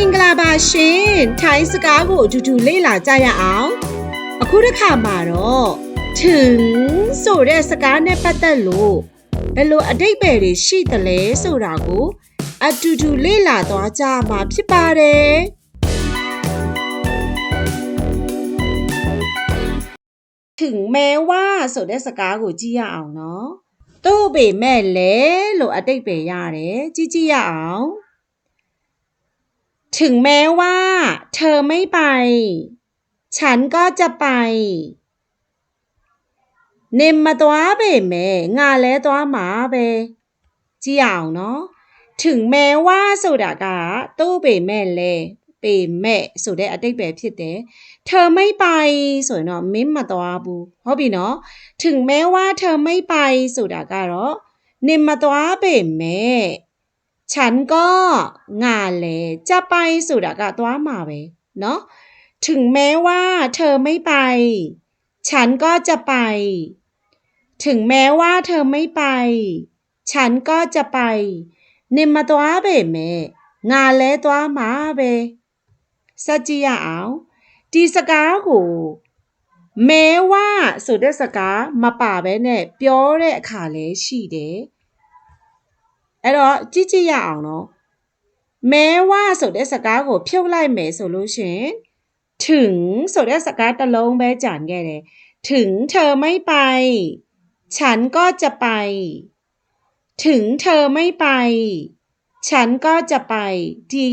မင်္ဂလာပါရှင်။ထိုင်းစကားကိုအတူတူလေ့လာကြရအောင်။အခုတစ်ခါမှာတော့ถึงဆိုတဲ့စကားနဲ့ပတ်သက်လို့ဘယ်လိုအတိတ်ပဲတွေရှိသလဲဆိုတာကိုအတူတူလေ့လာသွားကြမှာဖြစ်ပါတယ်။ถึงแม้ว่าဆိုတဲ့စကားကိုကြည့်ရအောင်เนาะတို့ပေမဲ့လဲလို့အတိတ်ပဲရတယ်ကြည့်ကြည့်ရအောင်ถึงแม้ว่าเธอไม่ไป ฉันก็จะไปเนมมาตัวเบเมงาแลตัวหมาเบจีอาวเนาะถึงแม้ว่าสุดากาตู้เบเมเลเปแม่สุดได้อดีตแบผเดเดเธอไม่ไปสวยเนาะมิ้มมาตัวบูเုา်ပြီเนาะถึงแม้ว่า เธอไม่ไปสุดากาတเน့เนมมาตัวเบแมฉันก็งานเลยจะไปสุดากาตัวมาเวเนาะ ถึงแม้ว่าเธอไม่ไป ฉันก็จะไป ถึงแม้ว่าเธอไม่ไป ฉันก็จะไป เนมาตัวเบเมงานเลยตัวมาเบสจิยาเอาดีสกาหูแม้ว่าสุดสกามาป่าเบเนี่ยเปียวเลยขาเลยสีเดไอ้รอจีจีอยาวเนาะ แม้ว่าสุดเดสก้ากเพียวไลเมสโซลูชันถึงสุดเดสก้าตะลงไปจานแกเลยถึงเธอไม่ไป ฉันก็จะไป ถึงเธอไม่ไป ฉันก็จะไปที่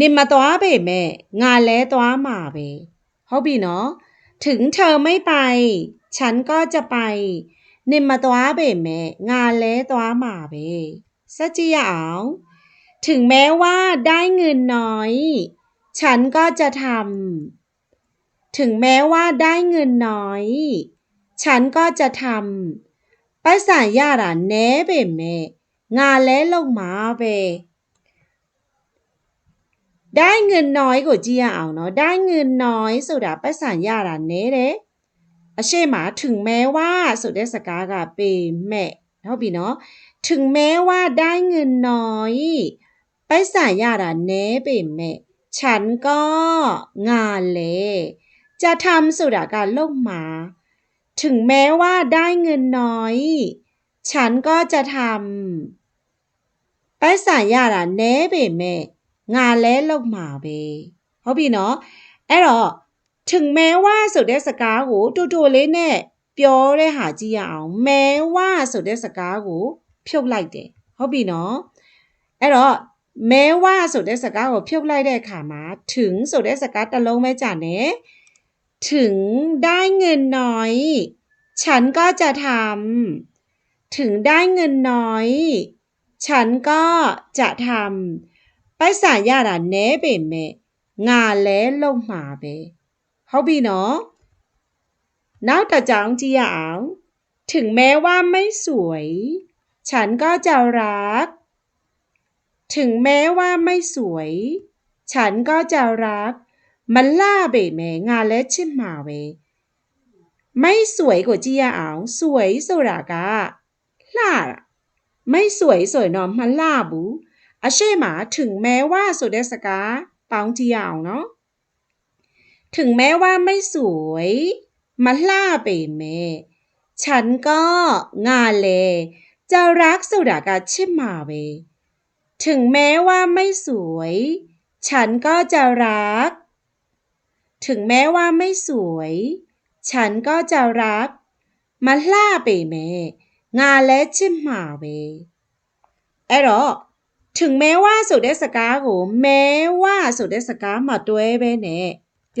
นิมมาตัวไปแม่งานแล้วตัวมาไปเขาบีเนาะ ถึงเธอไม่ไป ฉันก็จะไปนငมမသွားပေမဲงานเลသตัวมาเบ่စัจကြည့ถึงแม้ว่าได้เงินน้อย ฉันก็จะทำ ถึงแม้ว่าได้เงินน้อย ฉันก็จะทำภสสาญาติาน่เปเมงานและลงมาเบ่ได้เงินน้อยกว่าเจีเอาเนาะได้เงินน้อยสุดาภาสาญาติาน่เลยเช่มาถึงแม้ว่าสุดเดสกากาเปแม่เท่าบีเนาะถึงแม้ว่าได้เงินน้อย ไปสายยาดเนเปแม่ฉันก็งานเลยจะทำสุดการลกหมา ถึงแม้ว่าได้เงินน้อย ฉันก็จะทำไปสายยาดเนเปแม่งานเลยลกหมาเปเท่าบีเนาะเออถึงแม้ว่าสุดสกาหูตัวตัวเลยเนี่ยเปลี่ยวได้หาจีเอาแม้ว่าสุดสกาหูเพียวไล่เด้อฮอบีเนาะเออแม้ว่าสุดสกาหูเพียวไล่ได้ขามาถึงสุดสกาตะลงไม่จ่าเนี่ยถึงได้เงินน้อย ฉันก็จะทำถึงได้เงินน้อย ฉันก็จะทำไปสายยาดันเน่เป็นเมงานแล้วลงมาเบปฮုบีเนาะนာ်ต่จางจีหยางถึงแม้ว่าไม่สวย ฉันก็จะรัก ถึงแม้ว่าไม่สวย ฉันก็จะรัก มันล่าเบแมงาและชิมมาเว ไม่สวยกว่าจีหยางสวยสุรากะล่าไม่สวยสวยนอมมันล่าบูอาเช่หมาถึงแม้ว่าสุดเดสกาปองจีหยางเนาะถึงแม้ว่าไม่สวย มาล่าเปเม ฉันก็ งาเลจะรักสุดากาเชมาเว ถึงแม้ว่าไม่สวย ฉันก็จะรัก ถึงแม้ว่าไม่สวย ฉันก็จะรัก มาล่าเปเมงาเลเชมาเวไอรတောถึงแม้ว่าสุดเดสกาโหแม้ว่าสุดเดสกามาด้วยเนね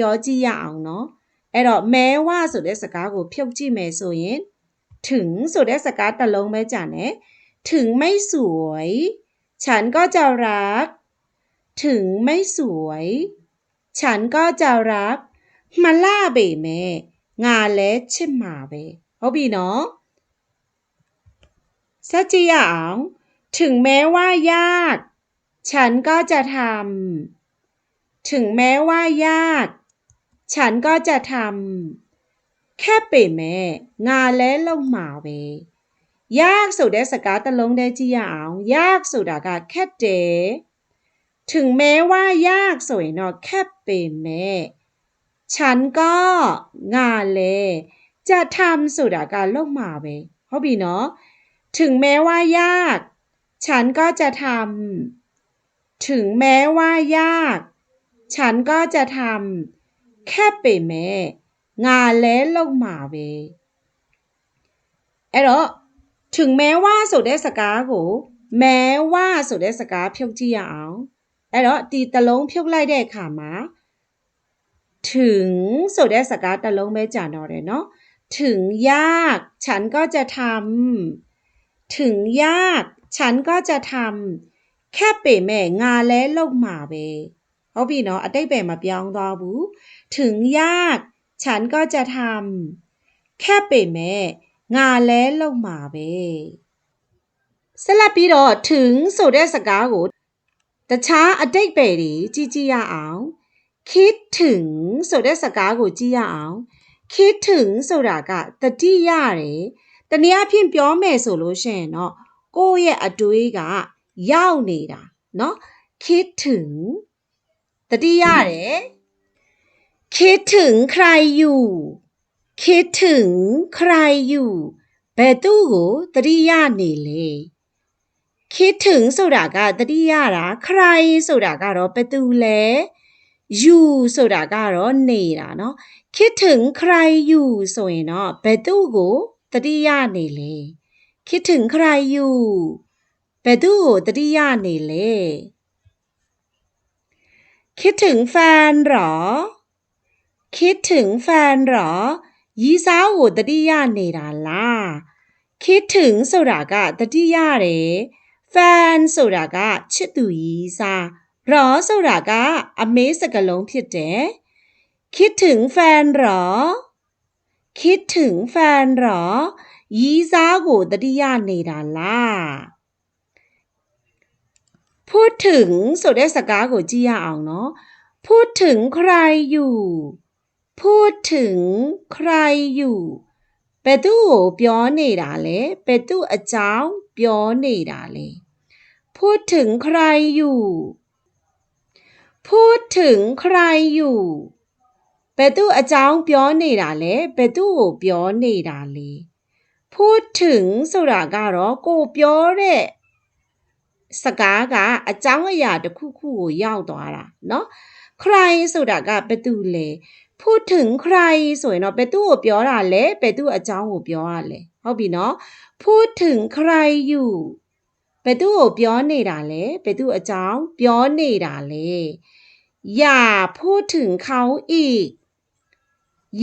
ပြေจีြยา်เนาะไอ့တอกแม้ว่าสุด့စကားกိုวြုတ်ยြည့်မယ်ถึงสุดเดสกาตะลงไม่จานเนถึงไม่สวย ฉันก็จะรัก ถึงไม่สวย ฉันก็จะรักมาล่าเบเมงาเละเช่นมาเบเอาบีเนาะซาจีอ๋างถึงแม้ว่ายาก ฉันก็จะทำถึงแม้ว่ายากฉันก็จะทำแค่เป่แม่งานและลงมาเวยากสุดได้สกาตะลงได้จียาวยากสุดอากาแค่เจถึงแม้ว่ายากสวยนอแค่เป่แม่ฉันก็งานเลจะทำสุดอาการลงมาเวเขาบีเนาะถึงแม้ว่ายาก ฉันก็จะทำถึงแม้ว่ายาก ฉันก็จะทำค่เปแม่ งาเล่ลงมาเวไอ้รอถึงแม้ว่าสุดได้สกากูแม้ว่าสุดได้สกาเพียงจี่ยาวเอ้รอตีตะลงเพียงไลได้ขามา ถึงสุดได้สกาตะลงไม่จานอเลยเนาะ ถึงยาก ฉันก็จะทำถึงยาก ฉันก็จะทำแค่เป๋แม่งาเละลงมาเวဟုတ်ပြီနော်အတိတ်ပဲမပြောင်းသွားဘူးถึงยากฉันก็จะทำแค่ပေမဲ့ငါလဲလုပ်မှာပဲဆက်လက်ပြီးတော့ถึงဆိုတဲ့စကားကိုတခြားအတိတ်ပဲတွေကြည့်ကြည့်ရအောင်คิดถึงဆိုတဲ့စကားကိုကြည့်ရအောင်คิดถึงဆိုတာကတတိရတယ်တနည်းအားဖြင့်ပြောမယ်ဆိုလို့ရှိရင်တော့ကိုယ့်ရဲ့အတွေးကရောက်နေတာเนาะ คิดถึงတတိရတယ်คิดถึงใครอยู่คิดถึงใครอยู่ဘယ်သူ့ကိုတတိယနေလဲคิดถึงဆိုတာကတတိယတာใครဆိုတာကတော့ဘယ်သူလဲอยู่ဆိုတာကတော့နေတာเนาะคิดถึงใครอยู่ဆိုရင်တော့ဘယ်သူ့ကိုတတိယနေလဲคิดถึงใครอยู่ဘယ်သူ့ကိုတတိယနေလဲคิดถึงแฟนหรอ คิดถึงแฟนหรอ ยี่สาวตัดียาเนราล่าคิดถึงสุรากะตัดียาเรแฟนสุรากะชิดตุยีซารอสุรากะอเมสกะลงพิเตคิดถึงแฟนหรอ คิดถึงแฟนหรอ ยี่สาวตัดียาเนราล่าพูดถึงสุดดสกาโกจิยาเอาเนาะ พูดถึงใครอยู่ พูดถึงใครอยู่เปตุเปียนีด่าเลยเปตุอาจารย์เปียนีด่าเลพูดถึงใครอยู่ พูดถึงใครอยู่เปตุอาจารย์เปียนีด่าเลยเปตุเปียนีด่าเลพูดถึงสุดากาโรโกเปียเร่စကားကအကြောင်းအရာတစ်ခုခုကိုရောက်သွားတာเนาะ cry ဆိုတာကဘယ်သူလဲဖို့ထင် cry ဆိုရင်တော့ဘယ်သူ့ကိုပြောတာလဲဘယ်သူ့အကြောင်းကိုပြောရလဲဟုတ်ပြီเนาะဖို့ထင် cry you ဘယ်သူ့ကိုပြောနေတာလဲဘယ်သူ့အကြောင်းပြောနေတာလဲอย่าพูดถึงเขาอีก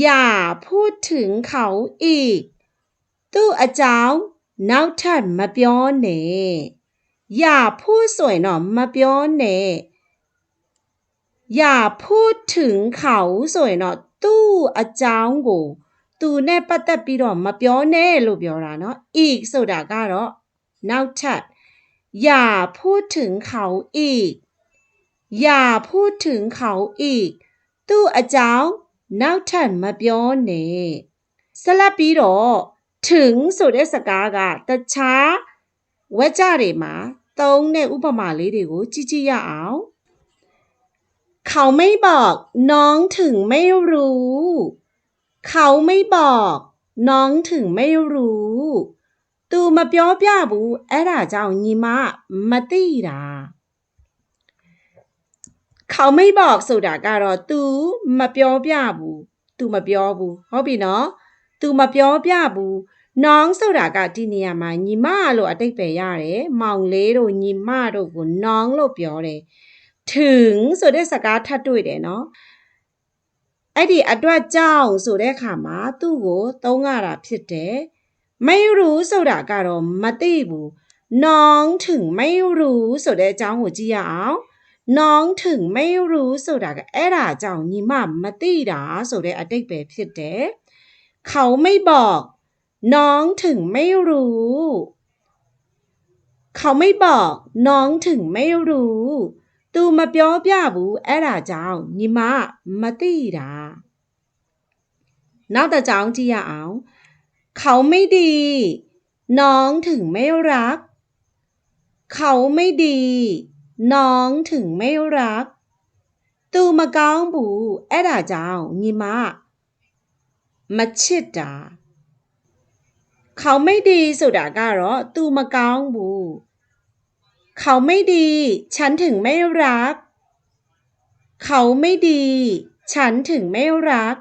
อย่าพูดถึงเขาอีกသူ့အကြောင်းနောက်ထပ်မပြောနဲ့อย่าพูดสวยหนอมมาเปียวเนอย่าพูดถึงเขาสวยหนอตู้อาจารย์ကိုသူနဲ့ပတ်သက်ပြီးတော့မပြောနဲ့လို့ပြောတာเนาะอีกဆိုတာကတော့နောက်ထပ်อย่าพูดถึงเขาอีก อย่าพูดถึงเขาอีกသူ့အကြောင်းနောက်ထပ်မပြောနဲ့ဆက်လက်ပြီးတော့ถึงဆိုတဲ့စကားကတခြားဝက်ကြတွေမှာသုံးတဲ့ဥပမာလေးတွေကိုကြည့်ကြည့်ရအောင်เขาไม่บอกน้องถึงไม่รู้ เขาไม่บอก น้องถึงไม่รู้သူမပြောပြဘူးအဲ့ဒါကြောင့်ညီမမသိတာเขาไม่บอกဆိုတာကတော့ तू မပြောပြဘူး तू မပြောဘူးဟုတ်ပြီနော် तू မပြောပြဘူးနောင်ဆိုတာကဒီနေရာမှာညီမလို့အတိတ်ပဲရတယ်မောင်လေးတို့ညီမတို့ကိုနောင်လို့ပြောတယ်ถึงဆိုတဲ့စကားထပ်တွေ့တယ်နော်အဲ့ဒီအတွက်ကြောင့်ဆိုတဲ့အခါမှာသူ့ကိုသုံးရတာဖြစ်တယ်ไม่รู้ဆိုတာကတော့မသိဘူးน้องถึงไม่รู้ဆိုတဲ့အကြောင်းကိုကြည့်ရအောင်น้องถึงไม่รู้ဆိုတာကအဲ့ဒါကြောင့်ညီမမသိတာဆိုတဲ့အတိတ်ပဲဖြစ်တယ်เขาไม่บอกน้องถึงไม่รู้ เขาไม่บอก น้องถึงไม่รู้ ตูมาเปียวเปียบูเอราจาวนิมามาตีดานอกจากจาจีอาวเขาไม่ดี น้องถึงไม่รัก เขาไม่ดี น้องถึงไม่รัก ตูมาเก้าบูเอราจาวนิมา มาเชิดดาเขาไม่ดีสุดาก้าော့ तू မကော้องบูเขาไม่ดีฉันถึงไม่รัก เขาไม่ดี ฉันถึงไม่รัก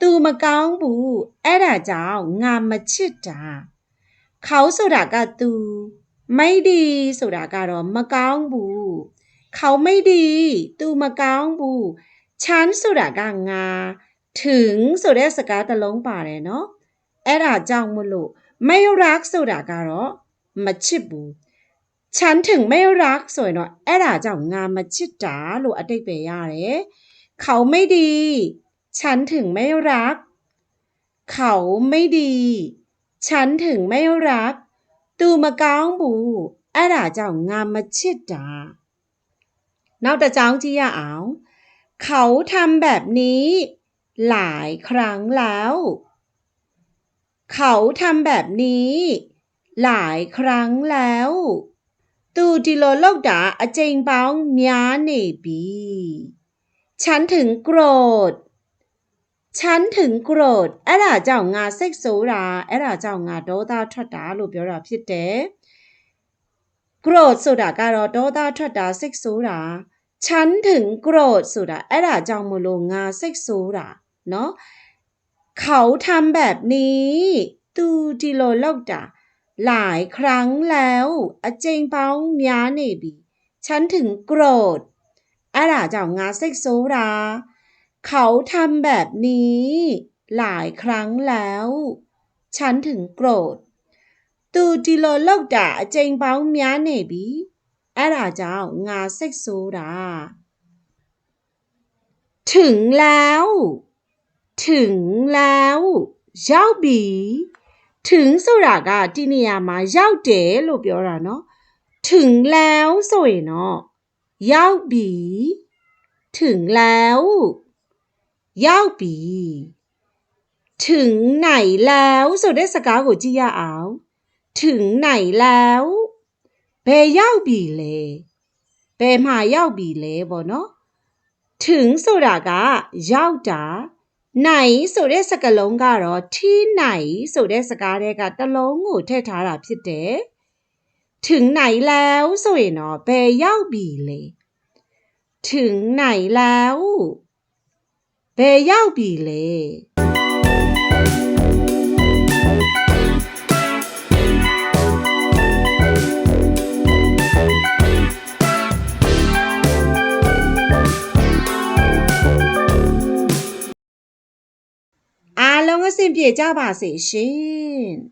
ตูมาก้องบูเอด่าจ้างามมาชิดจ้าเขาสุดากาตู ไม่ดีสุดาการอมาะก้องบูเขาไม่ดีตูมาก้องบูฉันสุดากางา ถึงสุดาสกาตะลงป่าเลยเนาะเอร่าจังมุลุไม่รักสุดากาโรมาชิบูฉันถึงไม่รักสวยเนาะเอร่าจังงามมาชิดจ้าลุอัะไรเปียเลยเขาไม่ดี ฉันถึงไม่รัก เขาไม่ดี ฉันถึงไม่รัก ตูมาก้องบูเอร่าจังงามมาชิดจ้านอกจากจังจียาอ๋อเขาทำแบบนี้หลายครั้งแล้วเขาทำแบบนี้หลายครั้งแล้ว ตูดิโลโลกดาอเจงบองมยาเนบีฉันถึงโกรธ ฉันถึงโกรธเอร่าเจ้างาเซ็กซูราเอร่าเจ้างาโดตาทัดดาลูเบียราพิเตโกรธสุดาการโดตาทัดดาเซ็กซูราฉันถึงโกรธสุดาเอร่าเจ้ามูลงาเซ็กซูราเนาะเขาทำแบบนี้ตูจิโลเล่าด่าหลายครั้งแล้วอเจงเปาเมียเนบีฉันถึงโกรธอาหาเจ้างาเซ็กโซราเขาทำแบบนี้ หลายครั้งแล้ว ฉันถึงโกรธตูจิโลเล่าด่าเจงเปาเมียเนบีอาหาเจ้างาเซ็กโซราถึงแล้วถึงแล้วရောက်ပြီถึงဆိုတာကဒီနေရာမှာရောက်တယ်လို့ပြောတာเนาะ ถึงแล้วဆိုရင်တော့ရောက်ပြီถึงแล้วရောက်ပြီถึงไหนแล้วဆိုတဲ့စကားကိုကြည့်ရအောင်ถึงไหนแล้วဘယ်ရောက်ပြီလဲဘယ်မှာရောက်ပြီလဲပေါ့เนาะ ถึงဆိုတာကရောက်တာနိုင်ဆိုတဲ့စကားလုံးကတော့ ठी နိုင်ဆိုတဲ့စကားထဲကတလုံးကိုထည့်ထားတာဖြစ်တယ်။ถึงไหนแล้วဆိုရင်တော့ဘယ်ရောက်ပြီလဲ။ถึงไหนแล้วဘယ်ရောက်ပြီလဲ။让我先别加把谁先？